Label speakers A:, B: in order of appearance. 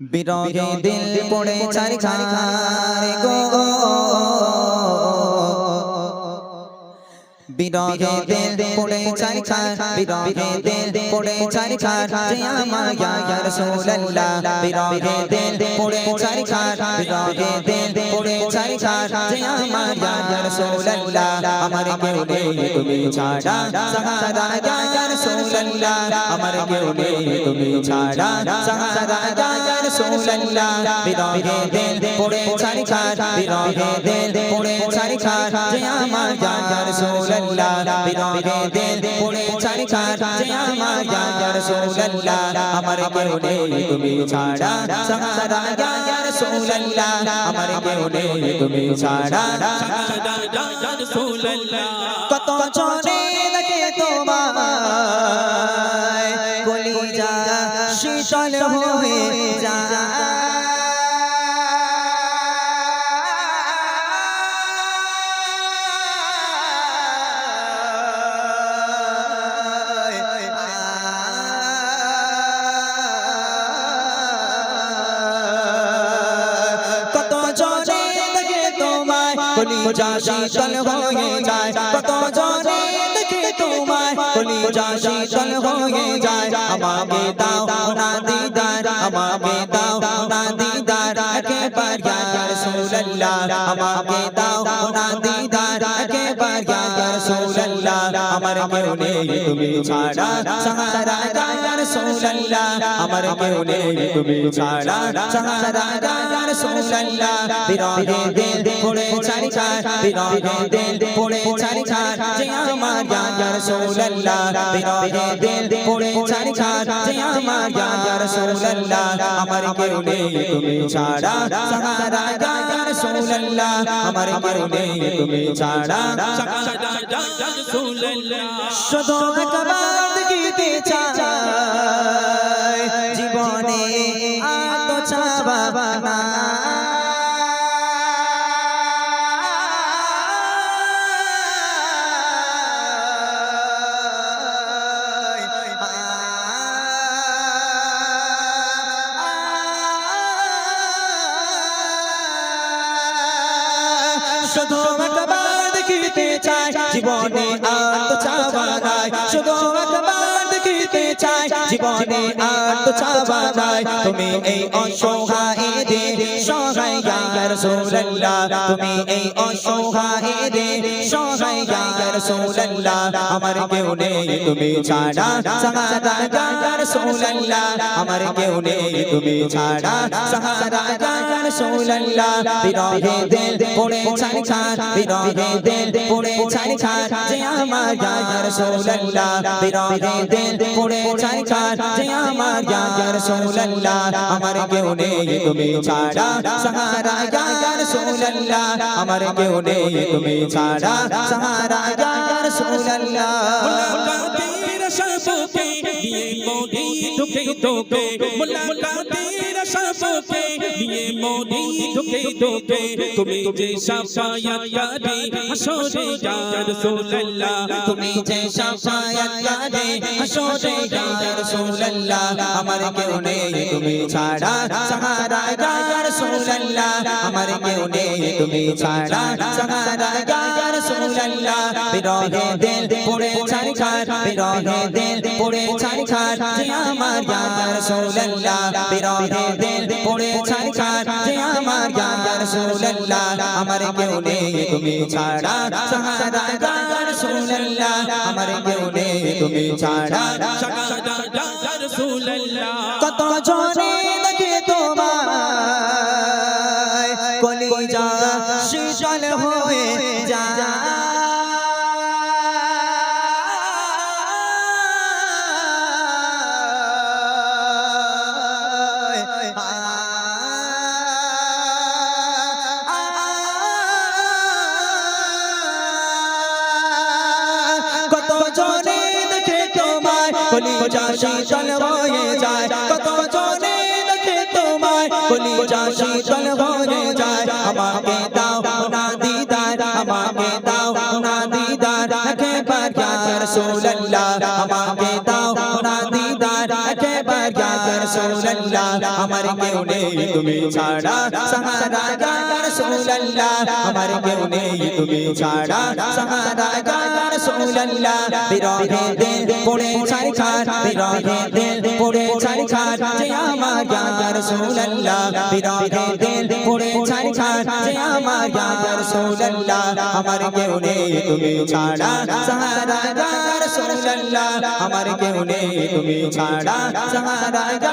A: বিরহে দিল পড়ে চারি খারে গো। বিরহে দিল পড়ে চারি খার বিরহে দিল পড়ে চারি খার যে আমার ইয়া রাসূলুল্লাহ বিরহে দিল পড়ে চারি খার বিরহে দিল পড়ে চারি খার যে আমার ইয়া রাসূলুল্লাহ আমার কেউ নেই তুমি ছাড়া সাহারা ইয়া রাসূলুল্লাহ আমার কেউ নেই তুমি ছাড়া সাহারা ইয়া রাসূলুল্লাহ বিরহে দিল পড়ে চারি খার বিরহে দিল পড়ে চারি খার যে আমার ইয়া রাসূলুল্লাহ বিরহে দিল পড়ে চারি খার যে আমার ইয়া রাসূলুল্লাহ আমার কেউ নেই তুমি ছাড়া সাহারা ইয়া রাসূলুল্লাহ আমার কেউ নেই তুমি ছাড়া কত চলে লাগে তোমায় কলিজা শীতল হয়ে যায়। কলিজা শীতল হয়ে যায়। কত জনে দেখে তোমায় কলিজা শীতল হয়ে যায়। আমাকে দাও না দিদার, আমাকে দাও না দিদার। একবার রাসূলুল্লাহ, আমাকে দাও না দিদার। আমার কেউ নেই তুমি ছাড়া সাহারা ইয়া রাসূলুল্লাহ আমার কেউ নেই তুমি ছাড়া সাহারা রাসূলুল্লাহ বিরহে দিল পড়ে চারি খার বিরহে দিল পড়ে চারি খার যে আমার রাসূলুল্লাহ বিরহে দিল পড়ে চারি খার যে আমার রাসূলুল্লাহ আমার কেউ নেই তুমি ছাড়া সাহারা রাসূলুল্লাহ আমার কেউ নেই তুমি ছাড়া শুধু একবার দেখিতে চাই। জীবনে আত চাবা না শুধু একবার দেখিতে চাই জীবনে আর তো চাওয়া নাই। শুধু চাই জীবনে আর তো চাওয়া নাই তুমি এই অসহায় দে সহায় ইয়া তুমি এই অসহায় দে সহায় ইয়া আমার কেউ নেই তুমি ছাড়া সাহারা আমার কেউ নেই তুমি ছাড়া সাহারা ইয়া বিরহে দিল পড়ে ছাড়ি খার বিরহে দিল পড়ে খার যে আমার ইয়া বিরহে দিল পড়ে ছাড়ি খার যে আমার ইয়া রাসূলুল্লাহ আমার কেউ নেই তুমি ছাড়া সাহারা ইয়া রাসূলুল্লাহ আমার কেউ নেই তুমি ছাড়া সাহারা ইয়া রাসূলুল্লাহ
B: মুলাকাতের সবকে দিয়ে মোদি ঢুকে ঢুকে। মুলাকাতের সবকে দিয়ে মোদি ঢুকে ঢুকে। তুমি যে সাফায়াতকারী, হাসরে ইয়া রাসূলুল্লাহ
A: তুমি যে সাফায়াতকারী, হাসরে ইয়া রাসূলুল্লাহ আমার কেউ নেই তুমি ছাড়া, সাহারা ইয়া রাসূলুল্লাহ আমার কেউ নেই তুমি ছাড়া, সাহারা ইয়া রাসূলুল্লাহ বিরহে দিল পড়ে ছাড়ি খার বিরহে দিল পড়ে ছাড়ি খার যে আমার ইয়া রাসূলুল্লাহ। বিরোধে দিল পড়ে ছাড়ি খার যে আমার ইয়া রাসূলুল্লাহ। আমার কেউ নেই তুমি ছাড়া সাহারা ইয়া রাসূলুল্লাহ। আমার কেউ নেই তুমি ছাড়া
B: সাহারা
A: কত জনে কলিজা শীতল হয়ে যায় কত জনে দেখে তোমায়। কলিজা শীতল হয়ে যায় আমাকে রাসূলুল্লাহ আমার কেউ নেই, তুমি ছাড়া সাহারা ইয়া রাসূলুল্লাহ। আমার কেউ নেই, তুমি ছাড়া সাহারা ইয়া রাসূলুল্লাহ। বিরহে দিল, পড়ে ছাই খাট, বিরহে দিল, পড়ে ছাই খাট, যে আমার ইয়া রাসূলুল্লাহ। বিরহে দিল, পড়ে ছাই খাট, যে আমার ইয়া রাসূলুল্লাহ। আমার কেউ নেই, তুমি ছাড়া সাহারা ইয়া রাসূলুল্লাহ। আমার কেউ নেই, তুমি ছাড়া সাহারা ইয়া